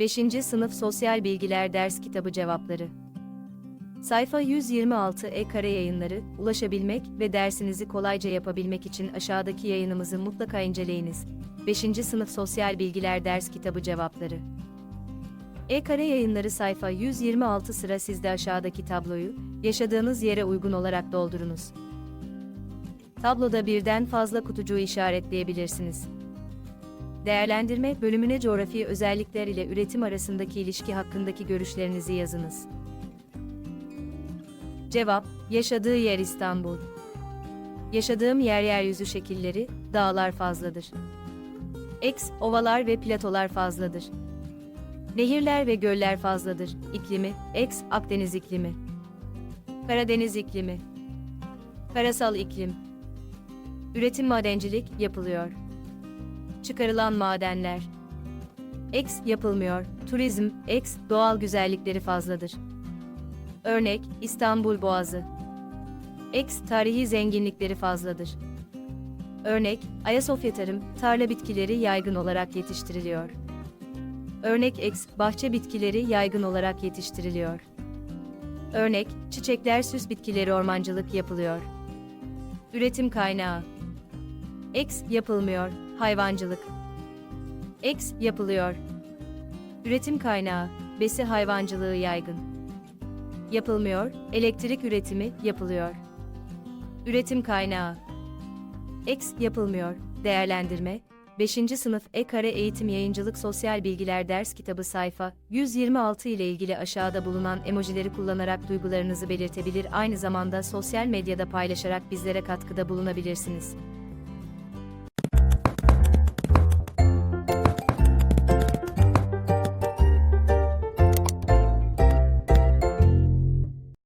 5. Sınıf Sosyal Bilgiler Ders Kitabı Cevapları Sayfa 126 E-Kare Yayınları, ulaşabilmek ve dersinizi kolayca yapabilmek için aşağıdaki yayınımızı mutlaka inceleyiniz. 5. Sınıf Sosyal Bilgiler Ders Kitabı Cevapları E-Kare Yayınları sayfa 126 sıra sizde aşağıdaki tabloyu, yaşadığınız yere uygun olarak doldurunuz. Tabloda birden fazla kutucuğu işaretleyebilirsiniz. Değerlendirme bölümüne coğrafi özellikler ile üretim arasındaki ilişki hakkındaki görüşlerinizi yazınız. Cevap: Yaşadığı yer İstanbul. Yaşadığım yer yeryüzü şekilleri, dağlar fazladır. X, ovalar ve platolar fazladır. Nehirler ve göller fazladır. İklimi, X, Akdeniz iklimi. Karadeniz iklimi. Karasal iklim. Üretim madencilik yapılıyor. Çıkarılan madenler. X yapılmıyor. Turizm, X doğal güzellikleri fazladır. Örnek İstanbul Boğazı. X tarihi zenginlikleri fazladır. Örnek Ayasofya tarım, tarla bitkileri yaygın olarak yetiştiriliyor. Örnek X bahçe bitkileri yaygın olarak yetiştiriliyor. Örnek çiçekler süs bitkileri ormancılık yapılıyor. Üretim kaynağı. X yapılmıyor, hayvancılık. X yapılıyor. Üretim kaynağı, besi hayvancılığı yaygın. Yapılmıyor, elektrik üretimi yapılıyor. Üretim kaynağı. X yapılmıyor, değerlendirme. 5. sınıf E-Kare Eğitim Yayıncılık Sosyal Bilgiler Ders Kitabı sayfa 126 ile ilgili aşağıda bulunan emojileri kullanarak duygularınızı belirtebilir aynı zamanda sosyal medyada paylaşarak bizlere katkıda bulunabilirsiniz.